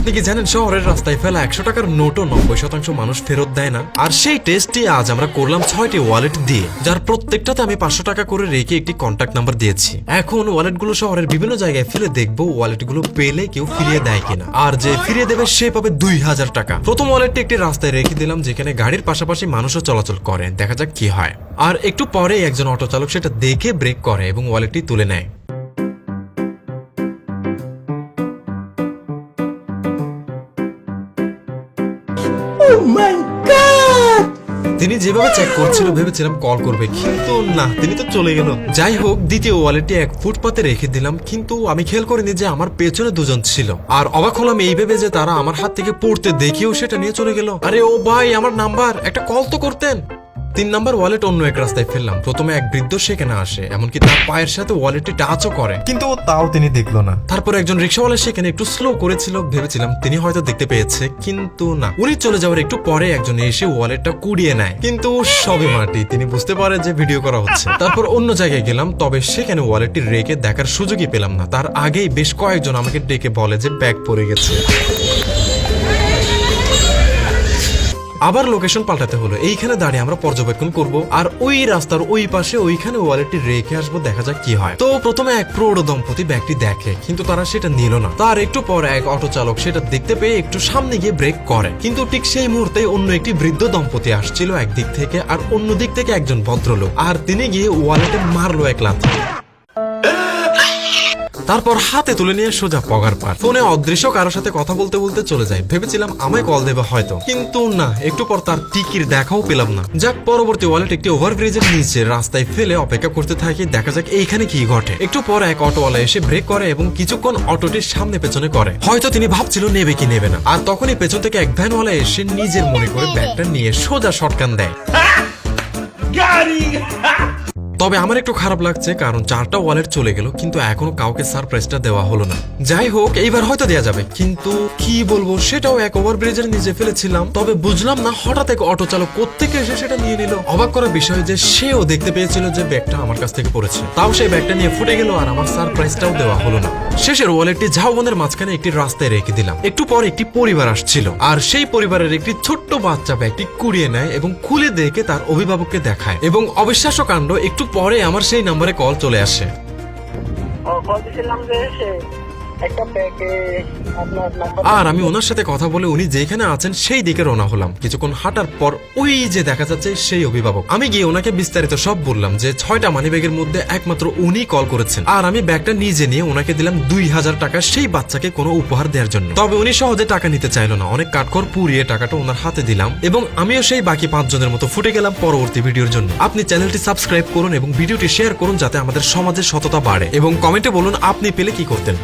আপনি কি জানেন শহরের রাস্তায় ফেলা একশো টাকার নোটও নব্বই শতাংশ মানুষ ফেরত দেয় না? আর সেই টেস্টটি আজ আমরা করলাম ছয়টি ওয়ালেট দিয়ে, যার প্রত্যেকটাতে আমি পাঁচশো টাকা করে রেখে একটি কন্ট্যাক্ট নাম্বার দিয়েছি। এখন ওয়ালেটগুলো শহরের বিভিন্ন জায়গায় ফেলে দেখব ওয়ালেটগুলো পেলে কেউ ফিরিয়ে দেয় কিনা। আর যে ফিরিয়ে দেবে, সে পাবে দুই হাজার টাকা। প্রথম ওয়ালেটটি একটি রাস্তায় রেখে দিলাম, যেখানে গাড়ির পাশাপাশি মানুষও চলাচল করে। দেখা যাক কি হয়। আর একটু পরে একজন অটো চালক সেটা দেখে ব্রেক করে এবং ওয়ালেটটি তুলে নেয়। তিনি যেভাবে চেক করছিল, ভেবেছিলাম কল করবে, কিন্তু না, তিনি তো চলে গেল। যাই হোক, দ্বিতীয় ওয়ালেটটি এক ফুটপাতে রেখে দিলাম, কিন্তু আমি খেয়াল করিনি যে আমার পেছনে দুজন ছিল। আর অবাক হলাম এই ভেবে যে তারা আমার হাত থেকে পড়তে দেখেও সেটা নিয়ে চলে গেল। আরে ও ভাই, আমার নাম্বার একটা কল তো করতেন। তিন নাম্বার ওয়ালেট অন্য এক রাস্তায় ফেললাম। প্রথমে এক বৃদ্ধ সেখানে আসে এমনকি তার পায়ের সাথে ওয়ালেটটি টাচও করে। কিন্তু তাও তিনি দেখল না। তারপর একজন রিক্সাওয়ালা সেখানে একটু স্লো করেছিল ভেবেছিলাম তিনি হয়তো দেখতে পেয়েছে কিন্তু না। উনি চলে যাওয়ার একটু পরে একজন এসে ওয়ালেটটা কুড়িয়ে নেয়। কিন্তু সবে মাটি তিনি বুঝতে পারে যে ভিডিও করা হচ্ছে। তারপর অন্য জায়গায় গেলাম তবে সেখানে ওয়ালেটটি রেখে দেখার সুযোগই পেলাম না। তার আগেই বেশ কয়েকজন আমাকে ডেকে বলে যে ব্যাগ পড়ে গেছে। আবার লোকেশন পাল্টাতে হলো। এইখানে দাঁড়িয়ে আমরা পর্যবেক্ষণ করব। আর ওই রাস্তার ওই পাশে ওইখানে ওয়ালেটটি রেখে আসব, দেখা যাক কি হয়। তো প্রথমে এক প্রৌঢ় দম্পতি ব্যাগটি দেখে, কিন্তু তারা সেটা নিল না। তার একটু পর এক অটো চালক সেটা দেখতে পেয়ে একটু সামনে গিয়ে ব্রেক করে। কিন্তু ঠিক সেই মুহূর্তে অন্য একটি বৃদ্ধ দম্পতি আসছিল একদিক থেকে আর অন্য দিক থেকে একজন ভদ্রলোক। আর তিনি গিয়ে ওয়ালেটে মারলো এক লাথি। তারপর হাতে তুলে নিয়ে সোজা পগার পার। ফোনে অদৃশ্য কারোর সাথে কথা বলতে বলতে চলে যায়। ভেবেছিলাম আমায় কল দেবে হয়তো। কিন্তু না, একটু পর তার টিকির দেখাও পেলাম না। যাক, পরবর্তী ওয়ালেট একটি ওভারব্রিজের নিচে রাস্তায় ফেলে অপেক্ষা করতে থাকি। দেখা যাক এইখানে কি ঘটে। একটু পর এক অটোওয়ালা এসে ব্রেক করে এবং কিছুক্ষণ অটোটির সামনে পেছনে করে। হয়তো তিনি ভাবছিল নেবে কি নেবে না। আর তখনই পেছন থেকে এক ভ্যানওয়ালা এসে নিজের মনে করে ব্যাগটা নিয়ে সোজা শটকান দেয়। তবে আমার একটু খারাপ লাগছে, কারণ চারটা ওয়ালেট চলে গেল, কিন্তু এখনও কাউকে সারপ্রাইজটা দেওয়া হলো না। যাই হোক, এইবার হয়তো দেওয়া যাবে। কিন্তু কি বলব, সেটাও এক ওভার ওভারব্রিজের নিচে ফেলেছিলাম, তবে বুঝলাম না হঠাৎ এক অটো চালক কোত্থেকে এসে সেটা নিয়ে নিল। অবাক করার বিষয় যে সেও দেখতে পেয়েছিল যে ব্যাগটা আমার কাছ থেকে পড়েছে। তাও সেই ব্যাগটা নিয়ে ফুটে গেল আর আমার সারপ্রাইজটাও দেওয়া হলো না। শেষের ওয়ালেটটি ঝাউবনের মাঝখানে একটি রাস্তায় রেখে দিলাম। একটু পর একটি পরিবার আসছিল। আর সেই পরিবারের একটি ছোট্ট বাচ্চা ব্যাগটি কুড়িয়ে নেয় এবং খুলে দেখে তার অভিভাবককে দেখায়। এবং অবিশ্বাস্য কাণ্ড, একটু পরে আমার সেই নাম্বারে কল চলে আসে। আর আমি ওনার সাথে কথা বলে উনি যেখানে আছেন সেই দিকে রওনা হলাম। কিছুক্ষণ হাঁটার পর ওই যে দেখা যাচ্ছে সেই অভিভাবক। আমি গিয়ে ওনাকে বিস্তারিত সব বললাম যে ছয়টা মানিব্যাগের মধ্যে একমাত্র উনি কল করেছেন। আর আমি ব্যাগটা নিজে নিয়ে ওনাকে দিলাম দুই হাজার টাকা সেই বাচ্চাকে কোনো উপহার দেওয়ার জন্য। তবে উনি সহজে টাকা নিতে চাইলো না। অনেক কাঠখড় পুড়িয়ে টাকাটা ওনার হাতে দিলাম এবং আমিও সেই বাকি পাঁচজনের মতো ফুটে গেলাম পরবর্তী ভিডিওর জন্য। আপনি চ্যানেলটি সাবস্ক্রাইব করুন এবং ভিডিওটি শেয়ার করুন যাতে আমাদের সমাজের সততা বাড়ে। এবং কমেন্টে বলুন আপনি পেলে কি করতেন।